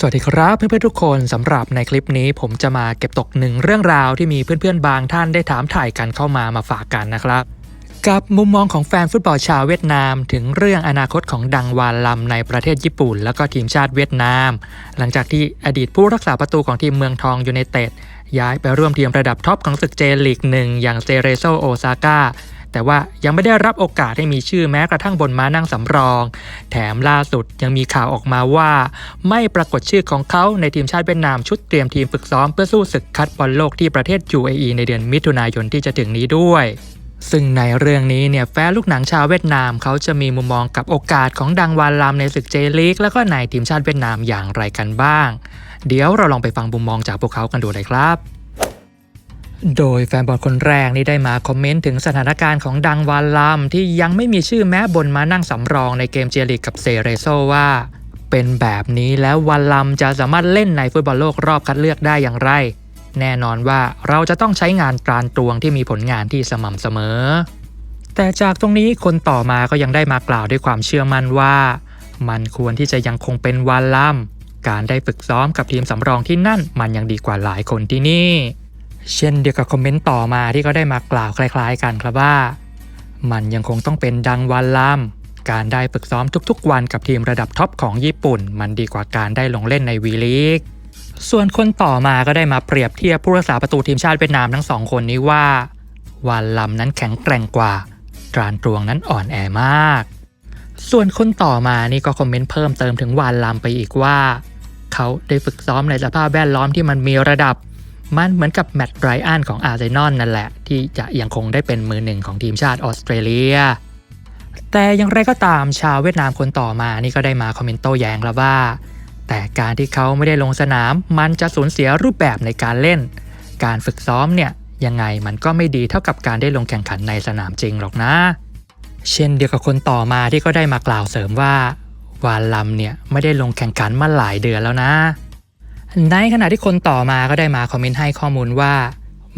สวัสดีครับเพื่อนๆทุกคนสำหรับในคลิปนี้ผมจะมาเก็บตกหนึ่งเรื่องราวที่มีเพื่อนๆบางท่านได้ถามถ่ายกันเข้ามามาฝากกันนะครับ กับมุมมองของแฟนฟุตบอลชาวเวียดนาม ถึงเรื่องอนาคตของดังวานลำในประเทศญี่ปุ่น แล้วก็ทีมชาติเวียดนาม หลังจากที่อดีตผู้รักษาประตูของทีมเมืองทองยูไนเต็ดย้ายไปร่วมทีมระดับท็อปของศึกเจลีกหนึ่งอย่างเซเรโซโอซาก้า แต่ว่ายังไม่ได้รับโอกาสให้มีชื่อแม้กระทั่งบนม้านั่งสำรอง แถมล่าสุดยังมีข่าวออกมาว่า ไม่ปรากฏชื่อของเขาในทีมชาติเวียดนามชุดเตรียมทีมฝึกซ้อมเพื่อสู้ศึกคัดบอลโลกที่ประเทศ UAE ในเดือนมิถุนายนที่จะถึงนี้ด้วยซึ่งในเรื่องนี้เนี่ยแฟนลูกหนังชาวเวียดนามเขาจะมีมุมมองกับโอกาสของดังวานลามในศึกเจลีกแล้วก็ในทีมชาติเวียดนามอย่างไรกันบ้าง เดี๋ยวเราลองไปฟังมุมมองจากพวกเขากันดูเลยครับ โดยแฟนบอลคนแรกนี่ได้มาคอมเมนต์ถึงสถานการณ์ของดังวานลามที่ยังไม่มีชื่อแม้บนมานั่งสำรองในเกมเจลีกกับเซเรโซว่า เป็นแบบนี้แล้ววันลำจะสามารถเล่นในฟุตบอลโลกรอบคัดเลือกได้อย่างไร แน่นอนว่าเราจะต้องใช้งานการตวงที่มีผลงานที่สม่ำเสมอ แต่จากตรงนี้คนต่อมาก็ยังได้มากล่าวด้วยความเชื่อมั่นว่า มันควรที่จะยังคงเป็นวันลำการได้ฝึกซ้อมกับทีมสำรองที่นั่นมันยังดีกว่าหลายคนที่นี่ เช่นเดียวกับคอมเมนต์ต่อมาที่ก็ได้มากล่าวคล้ายๆกันครับว่า มันยังคงต้องเป็นดังวันลำการได้ฝึกซ้อมทุกๆ วันกับทีมระดับท็อปของญี่ปุ่น มันดีกว่าการได้ลงเล่นในวีลีกส่วนคนต่อมาก็ได้มาเปรียบเทียบผู้รักษาประตูทีมชาติเวียดนามทั้งสองคนนี้ว่า วันลำนั้นแข็งแกร่งกว่า ตรานตรวงนั้นอ่อนแอมาก ส่วนคนต่อมานี่ก็คอมเมนต์เพิ่มเติมถึงวานลำไปอีกว่า เขาได้ฝึกซ้อมในสภาพแวดล้อมที่มันมีระดับ มันเหมือนกับแมตต์ไรอันของอาร์เซนอลนั่นแหละ ที่จะยังคงได้เป็นมือหนึ่งของทีมชาติออสเตรเลีย แต่อย่างไรก็ตามชาวเวียดนามคนต่อมานี่ก็ได้มาคอมเมนต์โต้แย้งแล้วว่า แต่การที่เขาไม่ได้ลงสนาม มันจะสูญเสียรูปแบบในการเล่น การฝึกซ้อมเนี่ยยังไงมันก็ไม่ดีเท่ากับการได้ลงแข่งขันในสนามจริงหรอกนะ เช่นเดียวกับคนต่อมาที่ก็ได้มากล่าวเสริมว่าวานลำเนี่ยไม่ได้ลงแข่งขันมาหลายเดือนแล้วนะ ในขณะที่คนต่อมาก็ได้มาคอมเมนต์ให้ข้อมูลว่า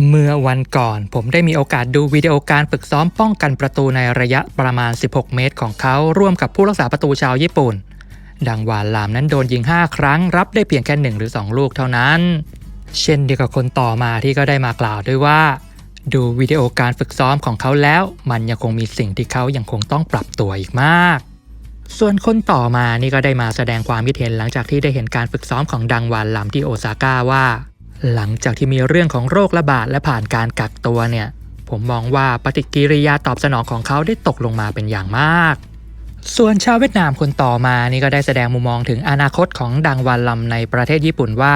เมื่อวันก่อน ผมได้มีโอกาสดูวิดีโอการฝึกซ้อมป้องกันประตูในระยะประมาณ 16 เมตรของเขาร่วมกับผู้รักษาประตูชาวญี่ปุ่น ดังวานลามนั้นโดนยิง 5 ครั้ง รับได้เพียงแค่1หรือ 2 ลูกเท่านั้น เช่นเดียวกับคนต่อมาที่ก็ได้มากล่าวด้วยว่า ดูวิดีโอการฝึกซ้อมของเขาแล้ว มันยังคงมีสิ่งที่เขายังคงต้องปรับตัวอีกมาก ส่วนคนต่อมานี่ก็ได้มาแสดงความคิดเห็นหลังจากที่ได้เห็นการฝึกซ้อมของดังวานลำที่โอซาก้าว่า หลังจากที่มีเรื่องของโรคระบาดและผ่านการกักตัวเนี่ย ผมมองว่าปฏิกิริยาตอบสนองของเขาได้ตกลงมาเป็นอย่างมาก ส่วนชาวเวียดนามคนต่อมานี่ก็ได้แสดงมุมมองถึงอนาคตของดังวานลำในประเทศญี่ปุ่นว่า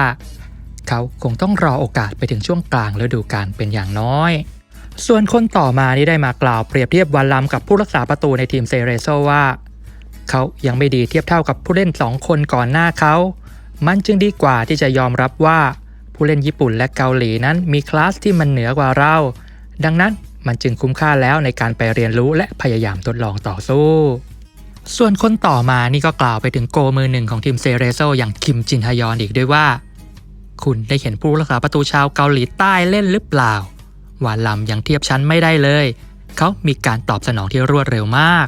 เขาคงต้องรอโอกาสไปถึงช่วงกลางฤดูกาลเป็นอย่างน้อยส่วนคนต่อมานี่ได้มากล่าวเปรียบเทียบวานลำกับผู้รักษาประตูในทีมเซเรโซว่า เขายังไม่ดีเทียบเท่ากับผู้เล่น 2 คนก่อนหน้าเขา มันจึงดีกว่าที่จะยอมรับว่าผู้เล่นญี่ปุ่นและเกาหลีนั้นมีคลาสที่มันเหนือกว่าเรา ดังนั้นมันจึงคุ้มค่าแล้วในการไปเรียนรู้และพยายามทดลองต่อสู้ ส่วนคนต่อมานี่ก็กล่าวไปถึงโกมือหนึ่งของทีมเซเรโซอย่างคิมจินฮยอนอีกด้วยว่า คุณได้เห็นผู้รักษาประตูชาวเกาหลีใต้เล่นหรือเปล่าวานลำยังเทียบชั้นไม่ได้เลย เขามีการตอบสนองที่รวดเร็วมาก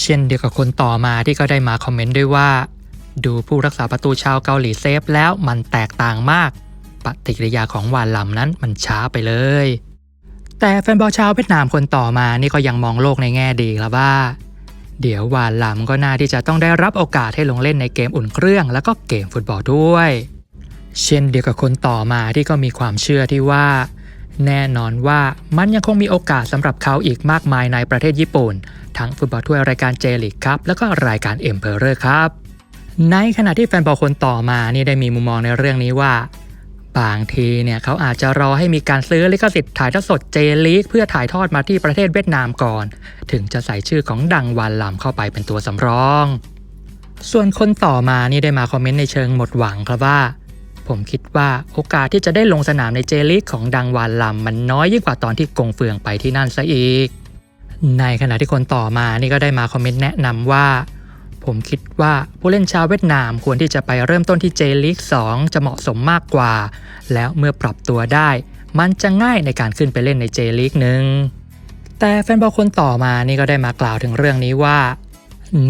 เช่นเดียวกับคนต่อมาที่ก็ได้มาคอมเมนต์ด้วยว่า ดูผู้รักษาประตูชาวเกาหลีเซฟแล้วมันแตกต่างมาก ปฏิกิริยาของวานลำนั้นมันช้าไปเลย แต่แฟนบอลชาวเวียดนามคนต่อมานี่ก็ยังมองโลกในแง่ดีครับว่า เดี๋ยววานลำก็น่าที่จะต้องได้รับโอกาสให้ลงเล่นในเกมอุ่นเครื่อง แล้วก็เกมฟุตบอลด้วย เช่นเดียวกับคนต่อมาที่ก็มีความเชื่อที่ว่า แน่นอนว่ามันยังคงมีโอกาสสำหรับเขาอีกมากมายในประเทศญี่ปุ่น ทั้งฟุตบอลถ้วยรายการเจลิกครับ แล้วก็รายการเอ็มเพอเรอร์ครับ ในขณะที่แฟนบอลคนต่อมานี่ได้มีมุมมองในเรื่องนี้ว่า บางทีเนี่ยเขาอาจจะรอให้มีการซื้อลิขสิทธิ์ถ่ายทอดสดเจลีกเพื่อถ่ายทอดมาที่ประเทศเวียดนามก่อน ถึงจะใส่ชื่อของดังวานลำเข้าไปเป็นตัวสำรอง ส่วนคนต่อมานี่ได้มาคอมเมนต์ในเชิงหมดหวังครับว่า ผมคิดว่าโอกาสที่จะได้ลงสนามในเจลีกของดังวานลำมันน้อยยิ่งกว่าตอนที่กงเฟืองไปที่นั่นซะอีก ในขณะที่คนต่อมานี่ก็ได้มาคอมเมนต์แนะนำว่า ผมคิดว่าผู้เล่นชาวเวียดนามควรที่จะไปเริ่มต้นที่เจลีก2จะเหมาะสมมากกว่า แล้วเมื่อปรับตัวได้ มันจะง่ายในการขึ้นไปเล่นในเจลีกหนึ่งแต่แฟนบอลคนต่อมานี่ก็ได้มากล่าวถึงเรื่องนี้ว่า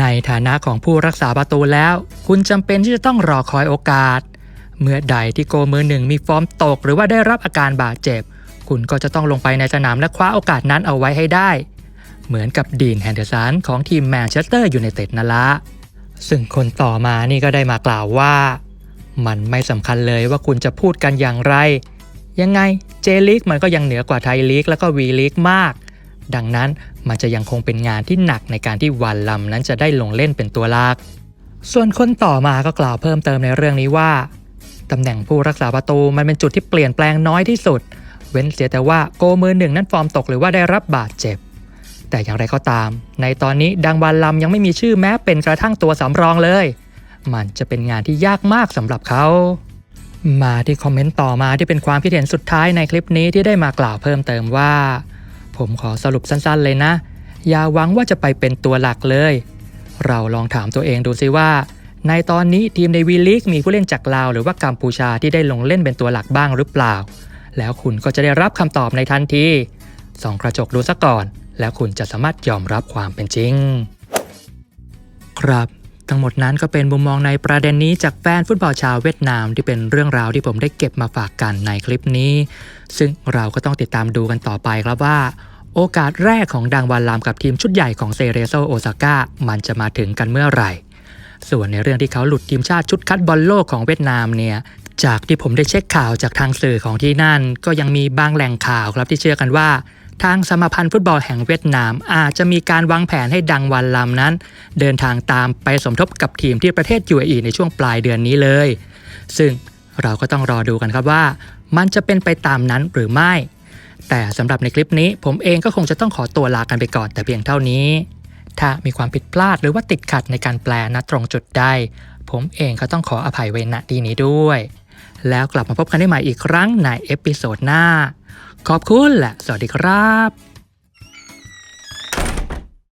ในฐานะของผู้รักษาประตูแล้ว คุณจำเป็นที่จะต้องรอคอยโอกาส เมื่อใดที่โกมือหนึ่งมีฟอร์มตก หรือว่าได้รับอาการบาดเจ็บ คุณก็จะต้องลงไปในสนามและคว้าโอกาสนั้นเอาไว้ให้ได้ เหมือนกับดีนแฮนเดอร์สันของทีมแมนเชสเตอร์ยูไนเต็ดนั่นละซึ่งคนต่อมานี่ก็ได้มากล่าวว่า มันไม่สำคัญเลยว่าคุณจะพูดกันอย่างไร ยังไงเจลีกมันก็ยังเหนือกว่าไทยลีกแล้วก็วีลีกมาก ดังนั้นมันจะยังคงเป็นงานที่หนักในการที่วันลำนั้นจะได้ลงเล่นเป็นตัวหลักส่วนคนต่อมาก็กล่าวเพิ่มเติมในเรื่องนี้ว่า ตำแหน่งผู้รักษาประตูมันเป็นจุดที่เปลี่ยนแปลงน้อยที่สุด เว้นเสียแต่ว่าโกมือหนึ่งนั้นฟอร์มตกหรือว่าได้รับบาดเจ็บ แต่อย่างไรก็ตาม ในตอนนี้ดังวันลำยังไม่มีชื่อแม้เป็นกระทั่งตัวสำรองเลย มันจะเป็นงานที่ยากมากสำหรับเขา มาที่คอมเมนต์ต่อมาที่เป็นความคิดเห็นสุดท้ายในคลิปนี้ที่ได้มากล่าวเพิ่มเติมว่า ผมขอสรุปสั้นๆเลยนะ อย่าหวังว่าจะไปเป็นตัวหลักเลย เราลองถามตัวเองดูซิว่า ในตอนนี้ทีมในวีลีกมีผู้เล่นจากลาวหรือว่ากัมพูชาที่ได้ลงเล่นเป็นตัวหลักบ้างหรือเปล่า แล้วคุณก็จะได้รับคำตอบในทันทีส่องกระจกดูซะก่อน แล้วคุณจะสามารถยอมรับความเป็นจริง ครับทั้งหมดนั้นก็เป็นมุมมองในประเด็นนี้จากแฟนฟุตบอลชาวเวียดนามที่เป็นเรื่องราวที่ผมได้เก็บมาฝากกันในคลิปนี้ ซึ่งเราก็ต้องติดตามดูกันต่อไปครับว่า โอกาสแรกของดังวันลามกับทีมชุดใหญ่ของเซเรโซโอซาก้ามันจะมาถึงกันเมื่อไหร่ ส่วนในเรื่องที่เขาหลุดทีมชาติชุดคัดบอลโลกของเวียดนามเนี่ยจากที่ผมได้เช็คข่าวจากทางสื่อของที่นั่น ก็ยังมีบางแหล่งข่าวครับที่เชื่อกันว่า ทางสมาพันธ์ฟุตบอลแห่งเวียดนาม อาจจะมีการวางแผนให้ดังวันลำนั้น เดินทางตามไปสมทบกับทีมที่ประเทศ UAE ในช่วงปลายเดือนนี้เลย ซึ่งเราก็ต้องรอดูกันครับว่า มันจะเป็นไปตามนั้นหรือไม่ แต่สำหรับในคลิปนี้ผมเองก็คงจะต้องขอตัวลากันไปก่อนแต่เพียงเท่านี้ ถ้ามีความผิดพลาดหรือว่าติดขัดในการแปลณตรงจุดใด ผมเองก็ต้องขออภัยเว้ณที่นี้ด้วย แล้วกลับมาพบกันได้ใหม่อีกครั้งในเอพิโซดหน้า ขอบคุณและสวัสดีครับ